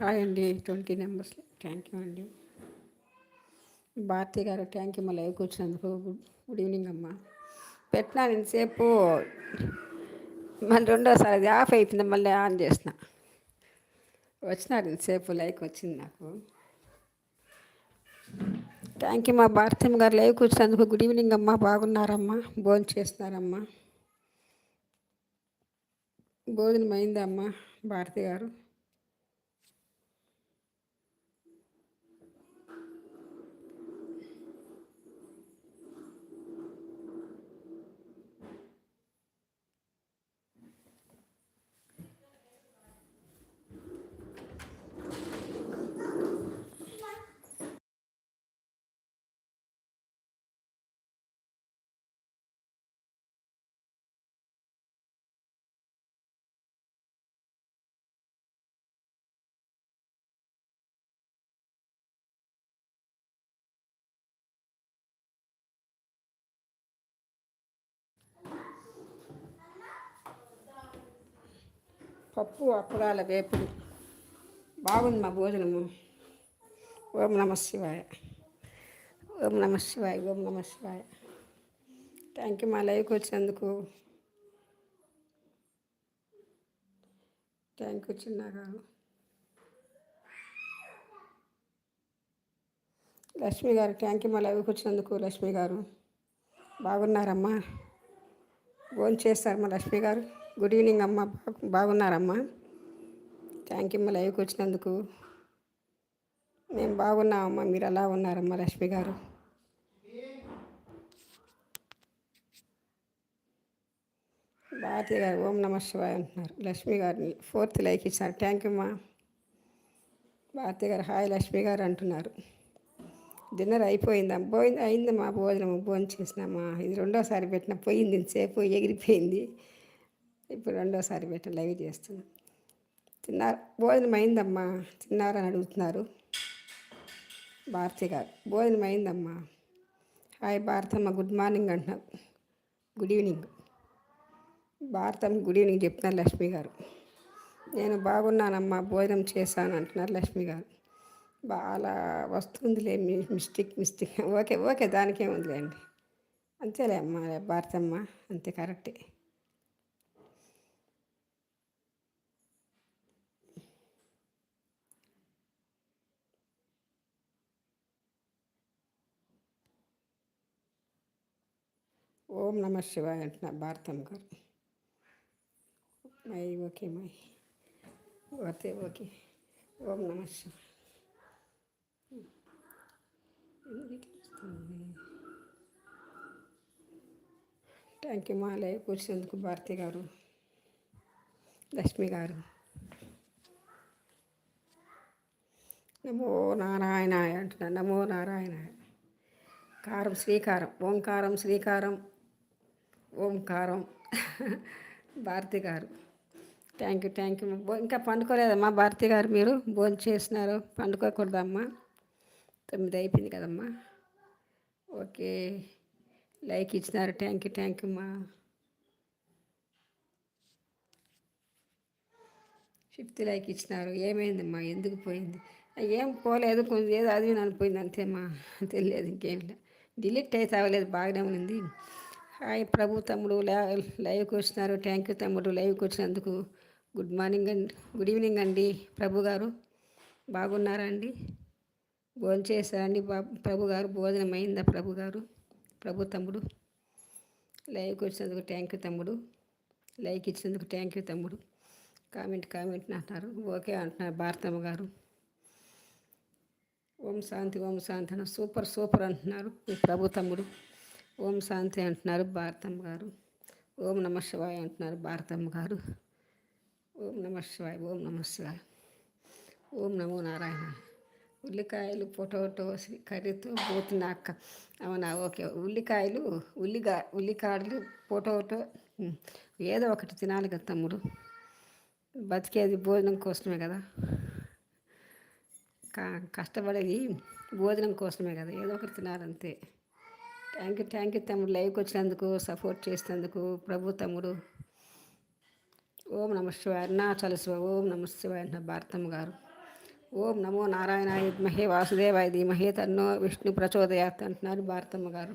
Hi అండి twenty numbers thank you అండి. భారతి గారు థ్యాంక్ యూ మా లైవ్కి వచ్చినందుకు. గుడ్ గుడ్ ఈవినింగ్ అమ్మ. పెట్టినా ఇంతసేపు మళ్ళీ రెండోసారి అది ఆఫ్ అయిపోయింది మళ్ళీ ఆన్ చేసిన. వచ్చినారు ఇంతసేపు లైక్ వచ్చింది నాకు. థ్యాంక్ యూ మా భారతమ్మ గారు లైవ్కి వచ్చినందుకు. గుడ్ ఈవినింగ్ అమ్మ బాగున్నారమ్మా భోజనం చేస్తున్నారమ్మా. భోజనం అయిందమ్మా భారతి గారు. పప్పు అప్పడాల వేపుడు. బాగుంది మా భోజనము. ఓం నమ శివాయ. ఓం నమ శివాయ ఓం నమ శివాయ. థ్యాంక్ యూ మా లైవ్కి వచ్చినందుకు. థ్యాంక్ యూ చిన్నగారు లక్ష్మి గారు థ్యాంక్ యూ మా లైవ్కి వచ్చినందుకు లక్ష్మి గారు. బాగున్నారమ్మా. ఫోన్ చేస్తారమ్మా లక్ష్మి గారు. గుడ్ ఈవినింగ్ అమ్మ. బాగున్నారమ్మా? థ్యాంక్ యూ అమ్మ లైవ్కి వచ్చినందుకు. మేము బాగున్నామమ్మా. మీరు ఎలా ఉన్నారమ్మా లక్ష్మి గారు? భారతి గారు ఓం నమ శివాయ అంటున్నారు. లక్ష్మి గారిని ఫోర్త్ లైక్ ఇచ్చారు. థ్యాంక్ యూ అమ్మా. భారతి గారు హాయ్ లక్ష్మి గారు అంటున్నారు. డిన్నర్ అయిపోయిందా? పోయింది అయిందమ్మా భోజనం భోజనం చేసినామా? ఇది రెండోసారి పెట్టిన పోయింది. సేపు ఎగిరిపోయింది. ఇప్పుడు రెండోసారి పెట్టి లైవ్ చేస్తున్నాను తిన్నారు. భోజనం అయిందమ్మా. తిన్నారని అడుగుతున్నారు. భారతి గారు. భోజనం అయిందమ్మా. హాయ్ భారతమ్మ. గుడ్ మార్నింగ్ అంటున్నారు. Good evening. Bharatamma good evening చెప్తున్నారు లక్ష్మి గారు. నేను బాగున్నానమ్మా. భోజనం చేశాను అంటున్నారు లక్ష్మి గారు. బాగా వస్తుందిలే. Mistake mistake. Okay okay. దానికేముందిలేండి. అంతేలే అమ్మా భారతమ్మ. అంతే కరెక్టే. ఓం నమ శివాయ అంటున్నా Bharatam garu my okay my okay okay ఓం నమ శివాయ థ్యాంక్ యూ మాలే కూర్చున్నందుకు భారతి గారు లక్ష్మి గారు నమో నారాయణ అంటున్నా నమో నారాయణ కారం శ్రీకారం ఓంకారం శ్రీకారం ఓంకారం. భారతి గారు. థ్యాంక్ యూ థ్యాంక్ యూ ఇంకా పండుకోలేదమ్మా భారతి గారు మీరు? భోజనం చేసినారు. పండుకోకూడదమ్మా. తొమ్మిది అయిపోయింది కదమ్మా. ఓకే. లైక్ ఇచ్చినారు. థ్యాంక్ యూ థ్యాంక్ యూ అమ్మా ఫిఫ్త్ లైక్ ఇచ్చినారు. ఏమైందమ్మా? ఎందుకు పోయింది? ఏం పోలేదు. కొంచెం ఏదో అది పోయింది. అంతేమ్మా తెలియదు ఇంకేం డిలీట్ అయితే అవ్వలేదు. బాగానే ఉంది. హాయ్ ప్రభు తమ్ముడు లైవ్కి వచ్చినారు. థ్యాంక్ యూ తమ్ముడు లైవ్కి వచ్చినందుకు గుడ్ మార్నింగ్ అండి గుడ్ ఈవినింగ్ అండి ప్రభు గారు. బాగున్నారా అండి? భోజనం చేశారండి ప్రభు గారు? భోజనం అయిందా ప్రభు గారు? ప్రభు తమ్ముడు లైవ్కి వచ్చినందుకు థ్యాంక్ యూ తమ్ముడు లైక్ ఇచ్చినందుకు థ్యాంక్ యూ తమ్ముడు. కామెంట్ కామెంట్ అంటున్నారు. ఓకే అంటున్నారు భారతమ్మ గారు. ఓం శాంతి ఓం శాంతి అన్న సూపర్ సూపర్ అంటున్నారు ప్రభు తమ్ముడు. ఓం శాంతి అంటున్నారు భారతమ్మ గారు. ఓం నమ శివాయ అంటున్నారు భారతమ్మ గారు. ఓం నమ శివాయ ఓం నమ శివాయ. ఓం నమో నారాయణ. ఉల్లికాయలు పొటాటో కర్రీతో పోతున్నాక అవునా? ఓకే. ఉల్లికాయలు ఉల్లిగా ఉల్లికాయలు పొటాటో ఏదో ఒకటి తినాలి కదా తమ్ముడు. బతికేది భోజనం కోసమే కదా. కష్టపడేది భోజనం కోసమే కదా. ఏదో ఒకటి తినాలంతే. థ్యాంక్ యూ థ్యాంక్ యూ తమ్ముడు లైవ్కి వచ్చినందుకు సపోర్ట్ చేసినందుకు ప్రభు తమ్ముడు. ఓం నమ శివాయ నా శివ ఓం నమ శివాయ అంటున్న భారతమ్మ గారు. ఓం నమో నారాయణ మహే వాసుదేవాయ ధీమహే తన్నో విష్ణు ప్రచోదయాత్ అంటున్నారు భారతమ్మ గారు.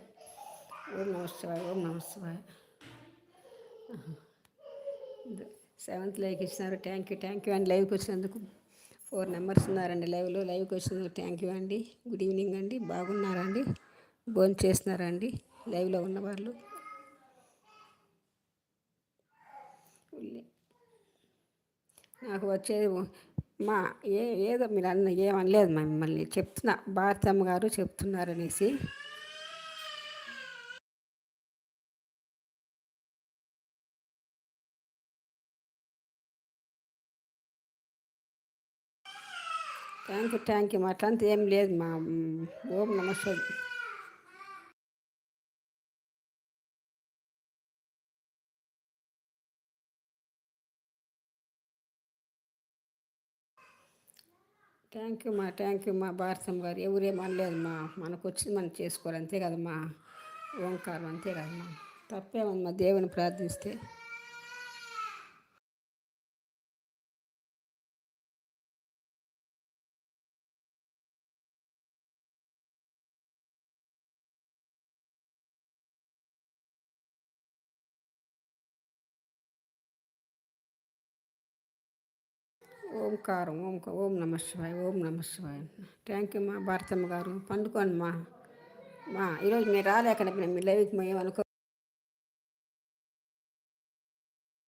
ఓం నమస్వాయ ఓం నమస్వాయ సెవెంత్ లైక్ ఇచ్చినారు. థ్యాంక్ యూ థ్యాంక్ యూ అండి లైవ్కి వచ్చినందుకు. ఫోర్ నెంబర్స్ ఉన్నారండి లైవ్లో. లైవ్కి వచ్చినందుకు థ్యాంక్ యూ అండి. గుడ్ ఈవినింగ్ అండి. బాగున్నారండి భోజనం చేస్తున్నారండి లైవ్లో ఉన్నవాళ్ళు నాకు వచ్చేది మా ఏ ఏదో మీరు అన్న ఏమనలేదు మిమ్మల్ని. చెప్తున్నా భారతమ్మ గారు చెప్తున్నారు అనేసి థ్యాంక్ యూ థ్యాంక్ యూ మా అట్లంతా ఏం లేదు మా ఓం నమస్తే థ్యాంక్ యూ మా థ్యాంక్ యూ మా భారతం గారు. ఎవరేం అనలేదు మనకు వచ్చింది మనం చేసుకోవాలి. అంతే కదమ్మా. ఓంకారం అంతే కదమ్మా. తప్పేమమ్మా దేవుని ప్రార్థిస్తే. ఓంకారం ఓం ఓం నమ శివాయ ఓం నమ శివాయ థ్యాంక్ యూ మా భారతమ్మ గారు. పండుకోండి మా మా ఈరోజు మీరు రాలేక మీ లైవ్కి మేము అనుకో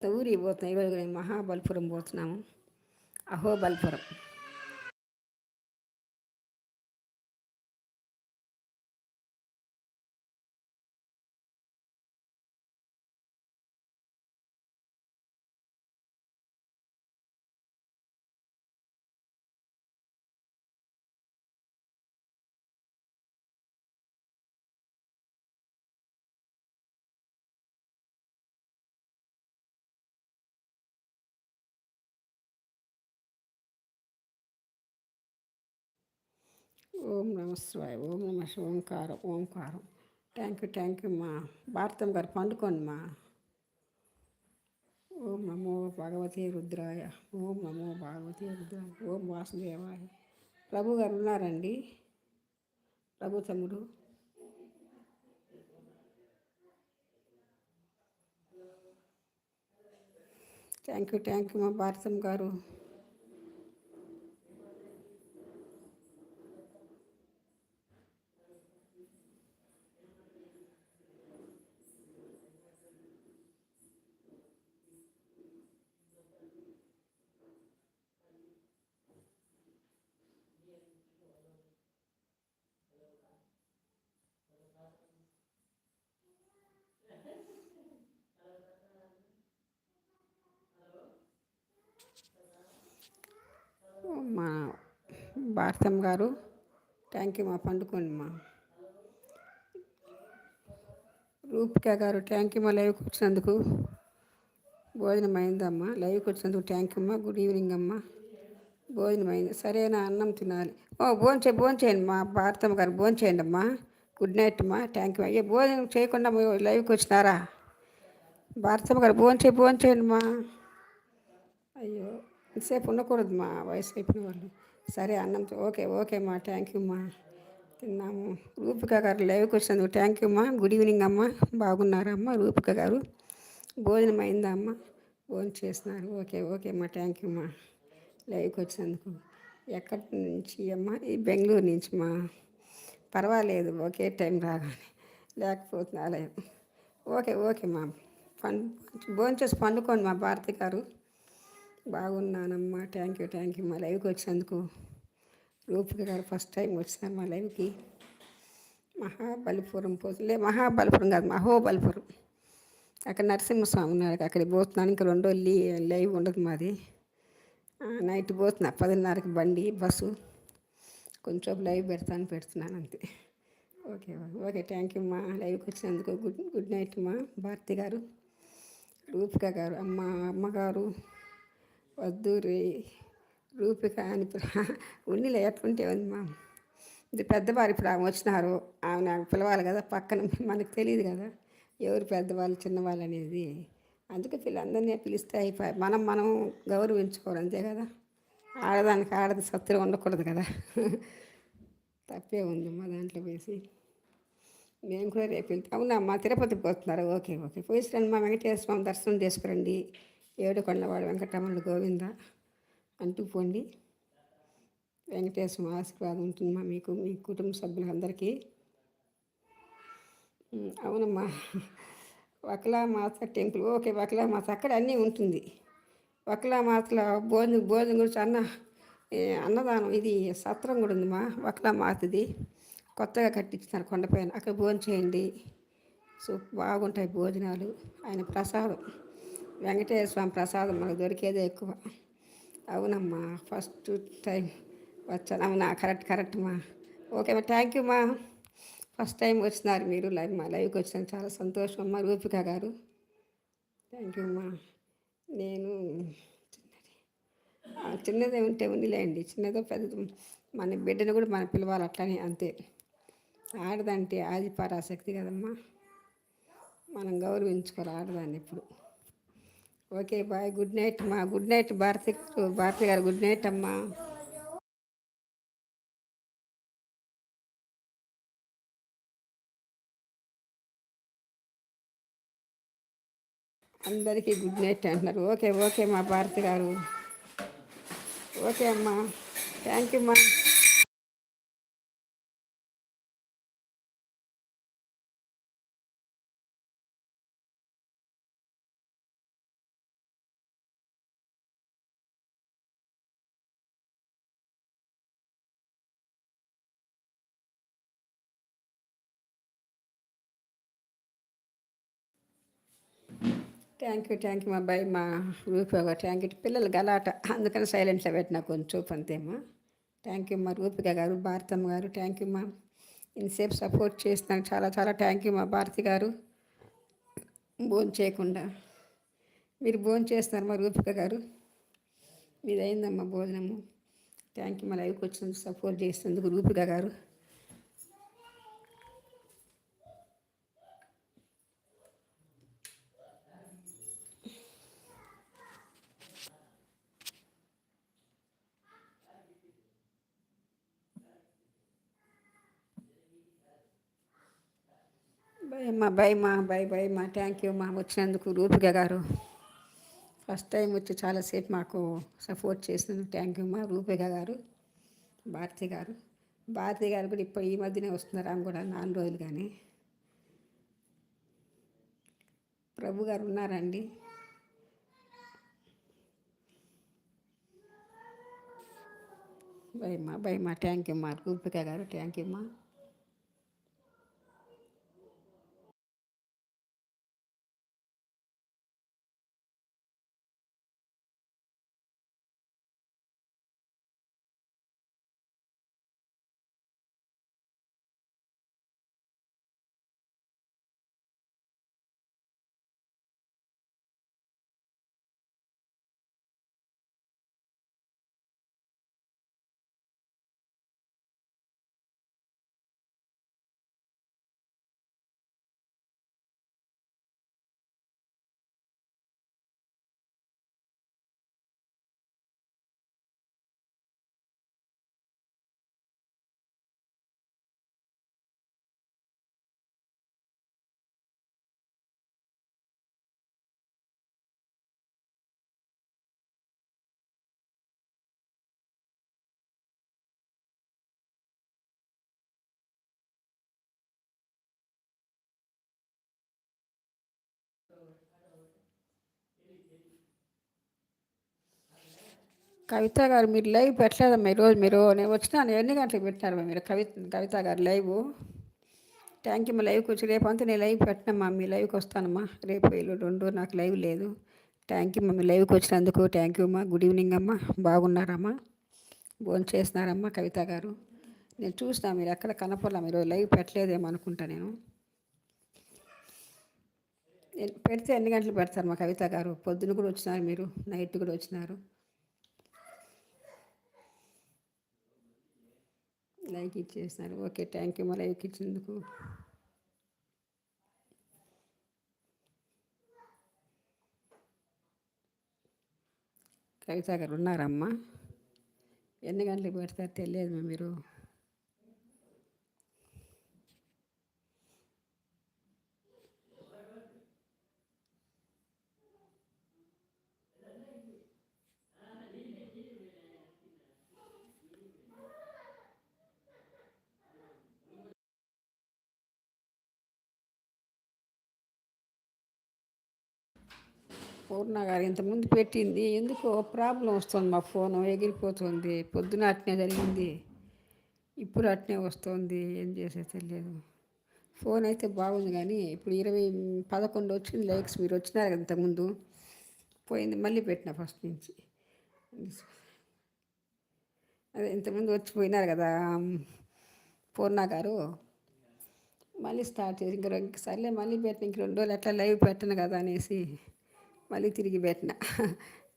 ఊరికి పోతున్నాం. ఈరోజు మేము మహాబలిపురం పోతున్నాము. అహోబలిపురం. ఓం నమ శివాయ ఓం నమ ఓంకారం ఓంకారం. థ్యాంక్ యూ థ్యాంక్ యూ మా భారతం గారు పండుకోండి మా. ఓం నమో భగవతి రుద్రాయ ఓం నమో భగవతి రుద్రాయ ఓం వాసుదేవాయ. ప్రభు గారు ఉన్నారండి? ప్రభు తమ్ముడు. థ్యాంక్ యూ థ్యాంక్ యూ మా భారతం గారు. మా భారతమ్మ గారు థ్యాంక్ యూ మా పండుకోండి మా. రూపిక గారు థ్యాంక్ యూ మా లైవ్కి వచ్చినందుకు. భోజనం అయిందమ్మా. లైవ్కి వచ్చినందుకు థ్యాంక్ యూ అమ్మా గుడ్ ఈవినింగ్ అమ్మా. భోజనం అయింది. సరేనా అన్నం తినాలి. ఓ భోంచే భోంచేయండి మా భారతమ్మ గారు భోంచేయండి అమ్మా. గుడ్ నైట్ అమ్మా థ్యాంక్ యూ. అయ్యే భోజనం చేయకుండా లైవ్కి వచ్చినారా? భారతమ్మ గారు భోంచే భోంచేయండి మా. అయ్యో ఇంతసేపు ఉండకూడదు మా వయసు అయిపోయిన వాళ్ళు. సరే అన్నం ఓకే ఓకే అమ్మా థ్యాంక్ యూ అమ్మా తిన్నాము. రూపిక గారు లైవ్కి వచ్చినందుకు థ్యాంక్ యూ అమ్మా గుడ్ ఈవినింగ్ బాగున్నారా అమ్మా రూపిక గారు. భోజనం అయిందా అమ్మా? భోజనం చేస్తున్నారు. ఓకే ఓకే అమ్మా థ్యాంక్ యూ అమ్మా లైవ్కి వచ్చినందుకు. ఎక్కడి నుంచి అమ్మా? ఈ బెంగళూరు నుంచి మా. పర్వాలేదు ఓకే టైం రాగానే. లేకపోతే అలా ఓకే ఓకే మా పండు భోంచేసి పండుకోండి మా భారతి గారు. బాగున్నానమ్మా థ్యాంక్ యూ థ్యాంక్ యూ. మా లైవ్కి వచ్చినందుకు రూపిక గారు ఫస్ట్ టైం వచ్చినారు మా లైవ్కి. మహాబలిపురం పోతులే మహాబలిపురం కాదు మహోబలిపురం. అక్కడ నరసింహస్వామి ఉన్నారు అక్కడికి పోతున్నాను. ఇంకా రెండో లైవ్ ఉండదు మాది. నైట్ పోతున్నా పదిన్నరకి బండి బస్సు. కొంచెం లైవ్ పెడతాను పెడుతున్నాను అంతే. ఓకే ఓకే థ్యాంక్ యూ మా. లైవ్కి వచ్చినందుకు గుడ్ గుడ్ నైట్ మా. భారతి గారు రూపిక గారు అమ్మ అమ్మగారు వద్దు రూపిక అని ఉన్నిలే ఎట్లుంటే ఉంది మా. ఇది పెద్దవారు ఇప్పుడు ఆమె వచ్చినారు. ఆమె పిలవాలి కదా పక్కన మనకు తెలియదు కదా. ఎవరు పెద్దవాళ్ళు చిన్నవాళ్ళు అనేది. అందుకే పిల్లలందరినీ పిలిస్తే అయిపోయి మనం మనం గౌరవించుకోవాలి అంతే కదా. ఆడదానికి ఆడది సత్తులు ఉండకూడదు కదా. తప్పే ఉంది దాంట్లో వేసి. మేము కూడా రేపు వెళ్తాం. అవునమ్మా తిరుపతికి పోతున్నారు. Okay okay. పోయిస్తాను మా వెంకటేశ్వర స్వామి దర్శనం చేసుకురండి. ఏడుకొండవాడు వెంకటరమణుడు గోవింద అంటూ పోండి. వెంకటేశ్వర ఆశీర్వాదం ఉంటుందమ్మా మీకు మీ కుటుంబ సభ్యులందరికీ. అవునమ్మా. వకలా మాత టెంపుల్. ఓకే వకలా మాత అక్కడ అన్నీ ఉంటుంది. వకలామాతలో భోజనం భోజనం గురించి అన్న అన్నదానం ఇది సత్రం కూడా ఉందిమా ఒకలా మాతది కొత్తగా కట్టించినారు కొండపైన అక్కడ భోజనం చేయండి. సో బాగుంటాయి భోజనాలు. ఆయన ప్రసాదం. వెంకటేశ్వర స్వామి ప్రసాదం మనకు దొరికేదే ఎక్కువ. అవునమ్మా ఫస్ట్ టైం వచ్చాను. అవునా కరెక్ట్ కరెక్ట్ మా. ఓకే మా థ్యాంక్ యూ మా. ఫస్ట్ టైం వచ్చినారు మీరు లైవ్ మా. లైవ్కి వచ్చిన చాలా సంతోషం. అమ్మ రూపిక గారు. థ్యాంక్ యూ అమ్మా నేను చిన్నది. చిన్నదే ఉంటే ఉందిలేండి చిన్నదో పెద్దదో మన బిడ్డను కూడా మన పిలవాలి అట్లనే అంతే. ఆడదంటే ఆది పరాశక్తి కదమ్మా. మనం గౌరవించుకోవాలి ఆడదాన్ని ఇప్పుడు ఓకే బాయ్ గుడ్ నైట్ మా good night Bharati Bharati garu good night అమ్మా. అందరికీ గుడ్ నైట్ అంటున్నారు. ఓకే ఓకే మా భారతి గారు. ఓకే అమ్మా. థ్యాంక్ యూ అమ్మా థ్యాంక్ యూ థ్యాంక్ యూ మా అబ్బాయి మా రూపిక థ్యాంక్ యూ పిల్లలు గలాట. అందుకని సైలెంట్లో పెట్టిన కొంచెం చూపు అంతేమ్మా థ్యాంక్ యూ మా రూపిక గారు భారతమ్మ గారు థ్యాంక్ యూ మా ఇన్సేపు సపోర్ట్ చేస్తున్నాను చాలా చాలా థ్యాంక్ యూ మా భారతి గారు. భోజనం చేయకుండా. మీరు భోజనం చేస్తున్నారు మా రూపిక గారు. మీదైందమ్మా అయిందమ్మా భోజనము. థ్యాంక్ యూ మా లైవ్కి వచ్చినందుకు సపోర్ట్ చేసినందుకు రూపిక గారు. బై అమ్మా బై మా బై బై మా థ్యాంక్ యూ మా వచ్చినందుకు రూపిక గారు. ఫస్ట్ టైం వచ్చి చాలాసేపు మాకు సపోర్ట్ చేసినందుకు థ్యాంక్ యూ మా రూపిక గారు భారతి గారు. భారతి గారు కూడా ఇప్పుడు ఈ మధ్యనే వస్తున్నారు ఆమె కూడా నాలుగు రోజులు కానీ. ప్రభు గారు ఉన్నారండి. బై మా బై మా థ్యాంక్ యూ మా రూపిక గారు థ్యాంక్ యూ మా. కవిత గారు మీరు లైవ్ పెట్టలేదమ్మా ఈరోజు మీరు నేను వచ్చినాను ఎన్ని గంటలకు పెట్టినారమ్మా మీరు? కవి కవిత గారు లైవ్? థ్యాంక్ యూ మా లైవ్కి వచ్చి రేపు అంతా నేను లైవ్ పెట్టినమ్మా. మీ లైవ్కి వస్తానమ్మా. రేపు ఇల్లు రెండు నాకు లైవ్ లేదు. థ్యాంక్ యూ మా మీ లైవ్కి వచ్చినందుకు థ్యాంక్ యూ అమ్మా గుడ్ ఈవినింగ్ అమ్మా. బాగున్నారమ్మా. భోజనం చేస్తున్నారమ్మా కవిత గారు. నేను చూసినా మీరు ఎక్కడ కనపడలా మీరు లైవ్ పెట్టలేదేమో అనుకుంటా నేను. పెడితే ఎన్ని గంటలు పెడతారు మా కవిత గారు? పొద్దున కూడా వచ్చినారు మీరు నైట్ కూడా వచ్చినారు. లైక్ ఇచ్చేసినారు. ఓకే థ్యాంక్ యూ మా లైక్ ఇచ్చినందుకు? కవిత గారు ఉన్నారమ్మా ఎన్ని గంటలకు పెడతారు తెలియదు మీరు. పూర్ణ గారు ఇంతకుముందు పెట్టింది. ఎందుకో ప్రాబ్లం వస్తుంది మా ఫోను ఎగిరిపోతుంది. పొద్దున అట్నే జరిగింది ఇప్పుడు అట్నే వస్తుంది. ఏం చేసే తెలియదు. ఫోన్ అయితే బాగుంది కానీ ఇప్పుడు ఇరవై పదకొండు వచ్చింది లైక్స్. మీరు వచ్చినారు కదా ఇంతకుముందు. పోయింది మళ్ళీ పెట్టిన ఫస్ట్ నుంచి. అదే ఇంతకుముందు వచ్చిపోయినారు కదా పూర్ణ గారు. మళ్ళీ స్టార్ట్ చేసి ఇంక సర్లే మళ్ళీ పెట్టిన ఇంక రెండు రోజులు ఎట్లా లైవ్ పెట్టను కదా అనేసి మళ్ళీ తిరిగి పెట్టిన.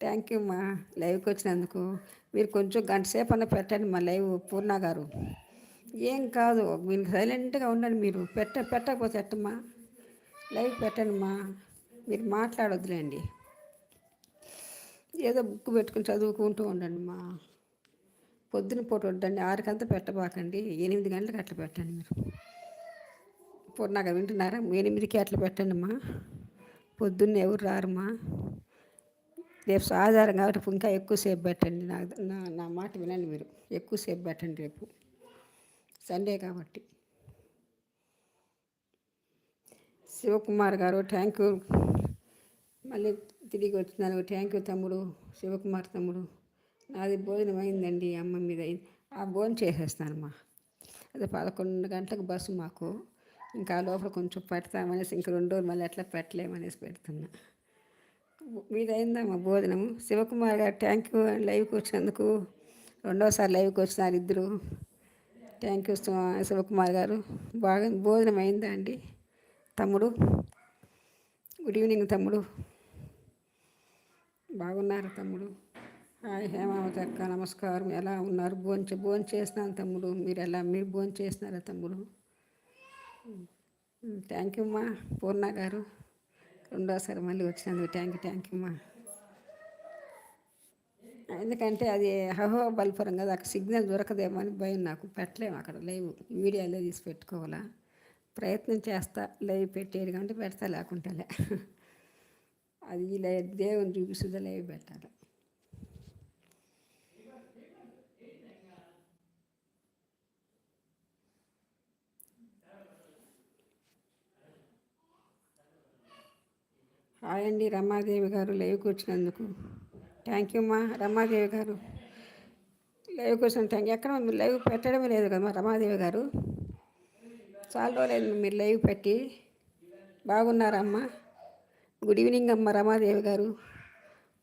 థ్యాంక్ యూ మా లైవ్కి వచ్చినందుకు. మీరు కొంచెం గంట సేపు అన్న పెట్టండి మా లైవ్ పూర్ణ గారు. ఏం కాదు మీరు సైలెంట్గా ఉండండి మీరు. పెట్ట పెట్టకపోతే ఎట్టమ్మా? లైవ్ పెట్టండిమా మీరు మాట్లాడొద్దులేండి. ఏదో బుక్ పెట్టుకుని చదువుకుంటూ ఉండండి మా. పొద్దున పూట వద్దండి ఆరుకంతా పెట్టబాకండి. ఎనిమిది గంటలకు అట్లా పెట్టండి మీరు. పూర్ణగా వింటున్నారా? ఎనిమిదికి అట్లా పెట్టండి అమ్మా పొద్దున్న ఎవరు రారమ్మా రేపు సాధారం కాబట్టి ఇంకా ఎక్కువసేపు పెట్టండి. నా నా మాట వినండి మీరు. ఎక్కువసేపు పెట్టండి రేపు. సండే కాబట్టి. శివకుమార్ గారు థ్యాంక్ యూ మళ్ళీ తిరిగి వచ్చినారు థ్యాంక్ యూ తమ్ముడు శివకుమార్ తమ్ముడు. నాది భోజనం అయిందండి అమ్మ మీద. ఆ భోజనం చేసేస్తానమ్మా. అదే పదకొండు గంటలకు బస్సు మాకు. ఇంకా లోపల కొంచెం పెడతామనేసి ఇంక రెండు రోజులు మళ్ళీ ఎట్లా పెట్టలేమనేసి పెడుతున్నా. మీదైందమ్మా భోజనము శివకుమార్ గారు థ్యాంక్ యూ లైవ్కి వచ్చినందుకు రెండోసారి లైవ్కి వచ్చినారు ఇద్దరు. థ్యాంక్ యూ శివకుమార్ గారు. బాగా భోజనం అయిందా అండి? తమ్ముడు? గుడ్ ఈవినింగ్ తమ్ముడు. బాగున్నారు తమ్ముడు? హాయ్ హేమావతి అక్క నమస్కారం. ఎలా ఉన్నారు? భోంచే భోంచేసినాను చేసినాను తమ్ముడు. మీరు ఎలా మీరు భోంచేసినారా తమ్ముడు? థ్యాంక్ యూ అమ్మా పూర్ణ గారు రెండోసారి మళ్ళీ వచ్చినందుకు థ్యాంక్ యూ థ్యాంక్ యూ అమ్మా ఎందుకంటే అది హహో బల్పురం కదా అక్కడ సిగ్నల్ దొరకదేమో అని భయం నాకు. పెట్టలేము అక్కడ లైవ్ వీడియోలో తీసి పెట్టుకోవాలా? ప్రయత్నం చేస్తా లైవ్ పెట్టేది కంటే పెడతా లేకుంటే అది లైవ్ దేవుని చూపిస్తుంది లైవ్ పెట్టాలి. హాయ్ అండి రమాదేవి గారు లైవ్ వచ్చినందుకు థ్యాంక్ యూ మా రమాదేవి గారు. లైవ్ వచ్చిన థ్యాంక్ ఎక్కడ మీరు లైవ్ పెట్టడమే లేదు కదా రమాదేవి గారు. చాలా రోజులైంది మీరు లైవ్ పెట్టి. బాగున్నారమ్మా గుడ్ ఈవినింగ్ అమ్మ రమాదేవి గారు.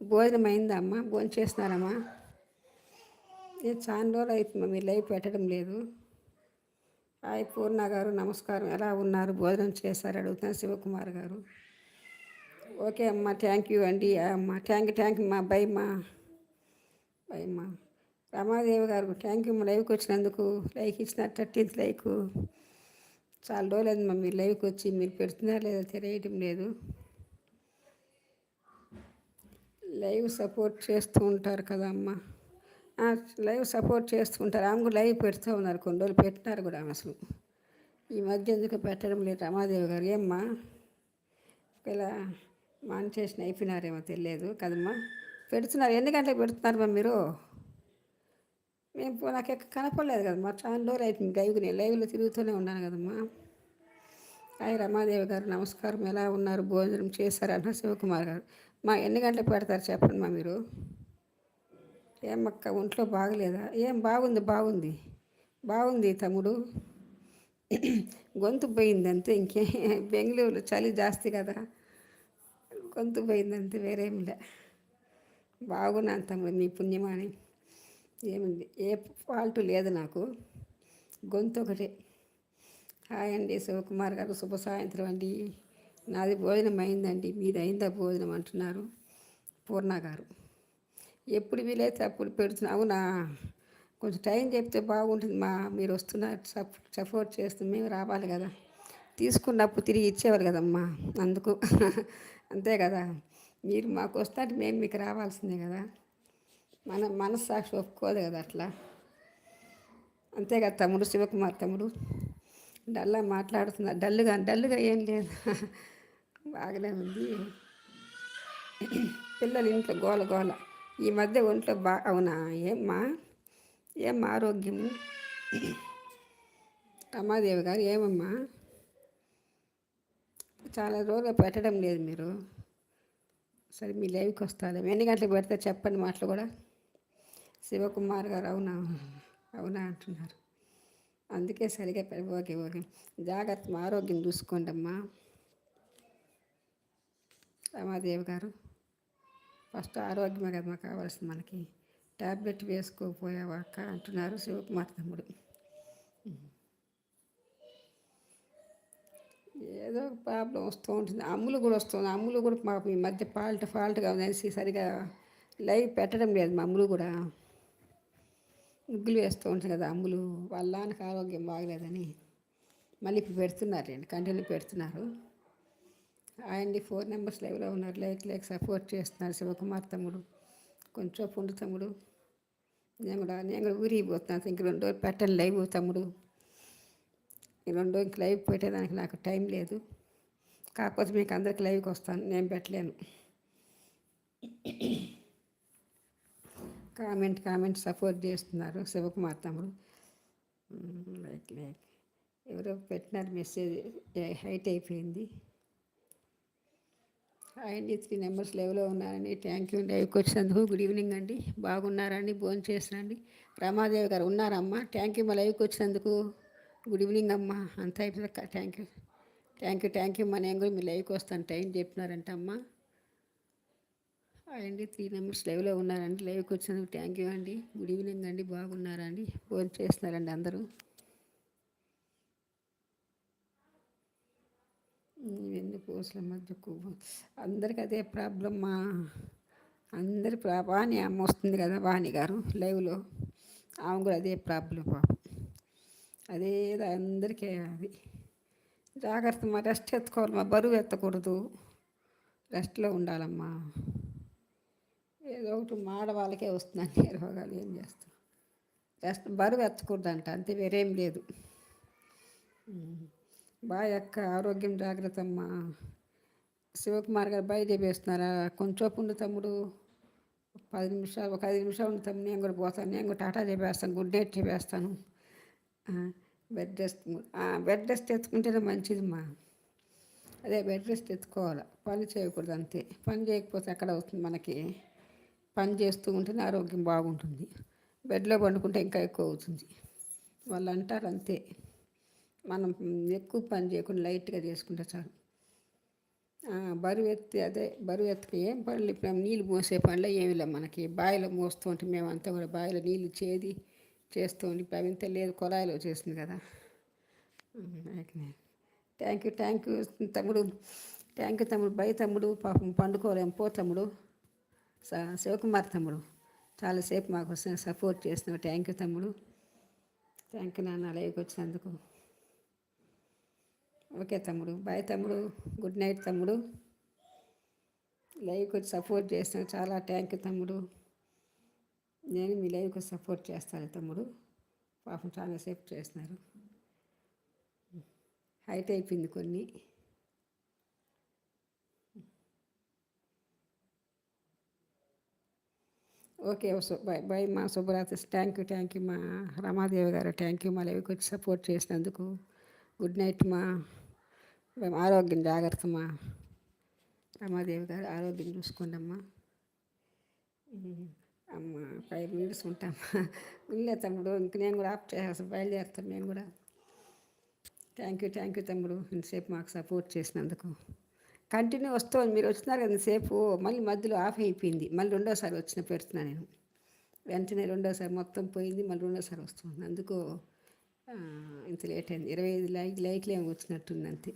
భోజనం అయిందా అమ్మ? భోజనం చేస్తున్నారమ్మా నేను చాలా రోజులు అవుతుందమ్మా మీరు లైవ్ పెట్టడం లేదు. హాయ్ పూర్ణ గారు నమస్కారం. ఎలా ఉన్నారు? భోజనం చేశారు? అడుగుతున్నా శివకుమార్ గారు. ఓకే అమ్మా థ్యాంక్ యూ అండి. అమ్మా థ్యాంక్ యూ థ్యాంక్ యూ మా బై మా. బై మా. రమాదేవి గారు థ్యాంక్ యూ లైవ్కి వచ్చినందుకు. లైక్ ఇచ్చిన థర్టీన్త్ లైక్ చాలా రోజులేదు మా మీరు లైవ్కి వచ్చి మీరు పెడుతున్నారా లేదా తెలియటం లేదు. లైవ్ సపోర్ట్ చేస్తూ ఉంటారు కదా అమ్మ. లైవ్ సపోర్ట్ చేస్తూ ఉంటారు. ఆమె కూడా లైవ్ పెడుతూ ఉన్నారు. కొన్ని రోజులు పెట్టినారు కూడా ఆమె అసలు. ఈ మధ్య ఎందుకు పెట్టడం లేదు రమాదేవి గారు. ఏమ్మా? ఇలా చేసిన అయిపోయినారేమో తెలియదు కదమ్మా. పెడుతున్నారు. ఎన్ని గంటలకు పెడుతున్నారమ్మా మీరు మేము నాకు ఎక్క కనపడలేదు కదమ్మా. చాలా రోజులు అవుతుంది లైవ్ నేను లైవ్లో తిరుగుతూనే ఉన్నాను కదమ్మా. హాయ్ రమాదేవి గారు నమస్కారం. ఎలా ఉన్నారు? భోజనం చేశారన్న శివకుమార్ గారు. మా ఎన్ని గంటలకు పెడతారు చెప్పండి మా మీరు? ఏమక్క ఒంట్లో బాగలేదా? ఏం బాగుంది బాగుంది. బాగుంది తమ్ముడు. గొంతు పోయింది అంతే ఇంకే. బెంగళూరులో చలి జాస్తి కదా. గొంతు పోయిందంతే వేరేమిలే. బాగున్నాను తమ్ముడు మీ పుణ్యమాని ఏముంది ఏ ఫాల్ట్ లేదు నాకు. గొంతు ఒకటే. హాయ్ అండి శివకుమార్ గారు శుభ సాయంత్రం అండి. నాది భోజనం అయిందండి మీది అయిందా భోజనం అంటున్నారు పూర్ణ గారు. ఎప్పుడు వీలైతే అప్పుడు పెడుతున్నా అవునా? కొంచెం టైం చెప్తే బాగుంటుంది మా మీరు వస్తున్నారు సపోర్ట్ చేస్తుంది మేము రావాలి కదా. తీసుకున్నప్పుడు తిరిగి ఇచ్చేవారు కదమ్మా అందుకు. అంతే కదా. మీరు మాకు వస్తారు మేము మీకు రావాల్సిందే కదా. మన మనస్సాక్షి ఒప్పుకోదు కదా అట్లా. అంతే కదా తమ్ముడు శివకుమార్ తమ్ముడు. డల్లా మాట్లాడుతున్నా డల్లుగా డల్లుగా ఏం లేదు. బాగానే ఉంది. పిల్లలు ఇంట్లో గోల గోల. ఈ మధ్య ఒంట్లో బా అవునా? ఏమ్మా? ఏం ఆరోగ్యము? రమాదేవి గారు ఏమమ్మా? చాలా రోజులు పెట్టడం లేదు మీరు. సరే మీ లైవ్కి వస్తారు ఎన్ని గంటలకు పెడితే చెప్పండి మాటలు కూడా. శివకుమార్ గారు అవునా? అవునా అంటున్నారు. అందుకే సరిగా ఓకే ఓకే. జాగ్రత్త ఆరోగ్యం చూసుకోండి అమ్మా. రమాదేవి గారు ఫస్ట్ ఆరోగ్యమే కదా కావాల్సింది మనకి. ట్యాబ్లెట్ వేసుకోపోయావాక అంటున్నారు శివకుమార్ తమ్ముడు. ఏదో ప్రాబ్లం వస్తూ ఉంటుంది. అమ్ములు కూడా వస్తుంది అమ్ములు కూడా మాకు ఈ మధ్య ఫాల్ట్ ఫాల్ట్గా ఉందనేసి సరిగా లైవ్ పెట్టడం లేదు మా అమ్ములు కూడా. ముగ్గులు వేస్తూ ఉంటుంది కదా అమ్ములు. వాళ్ళ ఆరోగ్యం బాగలేదని మళ్ళీ ఇప్పుడు పెడుతున్నారండి కంటిన్యూ పెడుతున్నారు. ఆయన్ని ఫోర్ నెంబర్స్ లైవ్లో ఉన్నారు. లైక్ లైక్ సపోర్ట్ చేస్తున్నారు శివకుమార్ తమ్ముడు కొంచెం పుండు తమ్ముడు. నేను కూడా నేను కూడా ఊరికి పోతున్నాను. ఇంక రెండు రోజులు పెట్టండి లైవ్ తమ్ముడు. ఈ రెండు ఇంక లైవ్ పెట్టేదానికి నాకు టైం లేదు. కాకపోతే మీకు అందరికి లైవ్కి వస్తాను. నేను పెట్టలేను. కామెంట్ కామెంట్ సపోర్ట్ చేస్తున్నారు శివకుమార్ తమ్ముడు. Like like. ఎవరో పెట్టినారు మెసేజ్. హైట్ అయిపోయింది. అండి త్రీ నెంబర్స్ లెవెల్లో ఉన్నారండి థ్యాంక్ యూ. లైవ్కి వచ్చినందుకు గుడ్ ఈవినింగ్ అండి. బాగున్నారండి భోజనం చేసినండి రమాదేవి గారు ఉన్నారమ్మా. థ్యాంక్ యూ మా లైవ్కి వచ్చినందుకు. గుడ్ ఈవినింగ్ అమ్మా. అంతా అయిపోయింది thank you. Thank you thank you. నేను కూడా మీ లైవ్కి వస్తాను. టైం చెప్పినారంట అమ్మ. అండి త్రీ మెంబర్స్ లైవ్లో ఉన్నారండి. లైవ్కి వచ్చినందుకు థ్యాంక్ యూ అండి. గుడ్ ఈవినింగ్ అండి. బాగున్నారా అండి ఫోన్ చేస్తున్నారండి అందరూ. ఇవన్నీ పోస్టుల మధ్య అందరికి అదే ప్రాబ్లం మా. అందరి వాణి అమ్మ వస్తుంది కదా వాణి గారు లైవ్లో. ఆమె కూడా అదే ప్రాబ్లం పాపం. అదే అందరికీ అది. జాగ్రత్త మా రెస్ట్ ఎత్తుకోవాలి మా బరువు ఎత్తకూడదు. రెస్ట్లో ఉండాలమ్మా. ఏదో ఒకటి మాడవాళ్ళకే వస్తుందండి రోగాలు ఏం చేస్తాం? రెస్ట్ బరువు ఎత్తకూడదంట అంతే వేరేం లేదు. బాయ్ యొక్క ఆరోగ్యం జాగ్రత్త అమ్మా. శివకుమార్ గారు బయట వేస్తున్నారా కొంచెం ఉండు తమ్ముడు. పది నిమిషాలు ఒక ఐదు నిమిషాలు ఉండు తమ్ముడు. నేను కూడా పోతాను. నేను కూడా టాటా చెప్పేస్తాను గుడ్ నైట్ చెప్పేస్తాను. బెడ్ రెస్ట్ బెడ్ రెస్ట్ ఎత్తుకుంటేనే మంచిది అదే బెడ్ రెస్ట్ ఎత్తుకోవాలి. పని చేయకూడదు అంతే. పని చేయకపోతే ఎక్కడ అవుతుంది మనకి? పని చేస్తూ ఉంటేనే ఆరోగ్యం బాగుంటుంది. బెడ్లో పండుకుంటే ఇంకా ఎక్కువ అవుతుంది. వాళ్ళు అంటారు అంతే. మనం ఎక్కువ పని చేయకుండా లైట్గా చేసుకుంటే చాలు. బరువు ఎత్తి అదే బరువు ఎత్తుకు ఏం పనులు? ఇప్పుడు నీళ్ళు మోసే పనులు ఏమి లేవు మనకి. బావిలో మోస్తూ ఉంటే మేమంతా కూడా బావిలో నీళ్ళు చేది చేస్తూ ఉండి లేదు కొలాయిలో చేస్తుంది కదా. థ్యాంక్ యూ థ్యాంక్ యూ తమ్ముడు థ్యాంక్ యూ తమ్ముడు బై తమ్ముడు పాపం పండుకోలేం పో తమ్ముడు శివకుమార్ తమ్ముడు చాలాసేపు మాకు సపోర్ట్ చేస్తున్నావు థ్యాంక్ యూ తమ్ముడు థ్యాంక్ యూ నాన్న లైవ్కి వచ్చినందుకు. ఓకే తమ్ముడు బాయ్ తమ్ముడు గుడ్ నైట్ తమ్ముడు లైవ్కి వచ్చి సపోర్ట్ చేస్తున్నావు చాలా థ్యాంక్ యూ తమ్ముడు. నేను మీ లైవ్కి సపోర్ట్ చేస్తాను తమ్ముడు. పాపం చాలాసేపు చేస్తున్నారు. హైట్ అయిపోయింది కొన్ని. ఓకే బై బై మా శుభరాత్రి. థ్యాంక్ యూ థ్యాంక్ యూ మా రమాదేవి గారు. థ్యాంక్ యూ మా లైవ్కి వచ్చి సపోర్ట్ చేసినందుకు. గుడ్ నైట్ మా ఆరోగ్యం జాగ్రత్త మా రమాదేవి గారు. ఆరోగ్యం చూసుకోండి అమ్మా అమ్మ ఫైవ్ మినిట్స్ ఉంటామా ఉండలే తమ్ముడు ఇంక నేను కూడా ఆఫ్ చేస్తాను బయలుదేరుతాను నేను కూడా. థ్యాంక్ యూ థ్యాంక్ యూ తమ్ముడు ఇంతసేపు మాకు సపోర్ట్ చేసినందుకు. కంటిన్యూ వస్తుంది మీరు వచ్చినారు కదా సేపు మళ్ళీ మధ్యలో ఆఫ్ అయిపోయింది. మళ్ళీ రెండోసారి వచ్చిన పెడుతున్నా నేను. వెంటనే రెండోసారి మొత్తం పోయింది మళ్ళీ రెండోసారి వస్తుంది. అందుకు ఇంత లేట్ అయింది. ఇరవై ఐదు లైక్ లైక్లు ఏమి వచ్చినట్టుంది అంతే.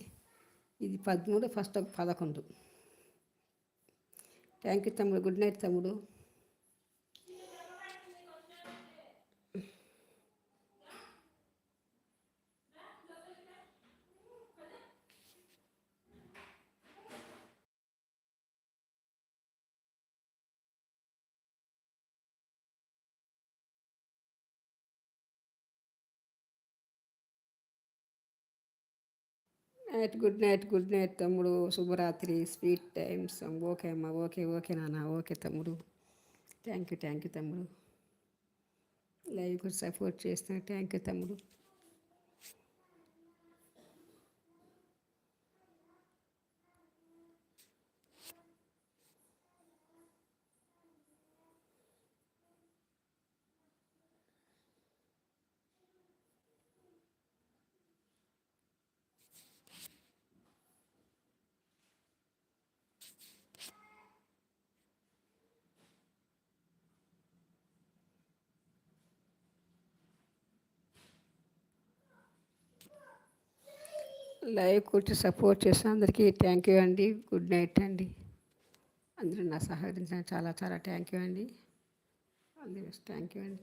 ఇది పదమూడు ఫస్ట్ పదకొండు. థ్యాంక్ యూ తమ్ముడు గుడ్ నైట్ తమ్ముడు. Night good night good night తమ్ముడు. శుభరాత్రి. Sweet times. ఓకే అమ్మా ఓకే ఓకే నాన్న ఓకే తమ్ముడు. థ్యాంక్ యూ థ్యాంక్ యూ తమ్ముడు. లైవ్ కూడా సపోర్ట్ చేస్తాను థ్యాంక్ యూ తమ్ముడు. లైవ్ కూర్చి సపోర్ట్ చేసిన అందరికీ థ్యాంక్ యూ అండి. గుడ్ నైట్ అండి. అందరూ నా సహకరించిన చాలా చాలా థ్యాంక్ యూ అండి. అందరూ థ్యాంక్ యూ అండి.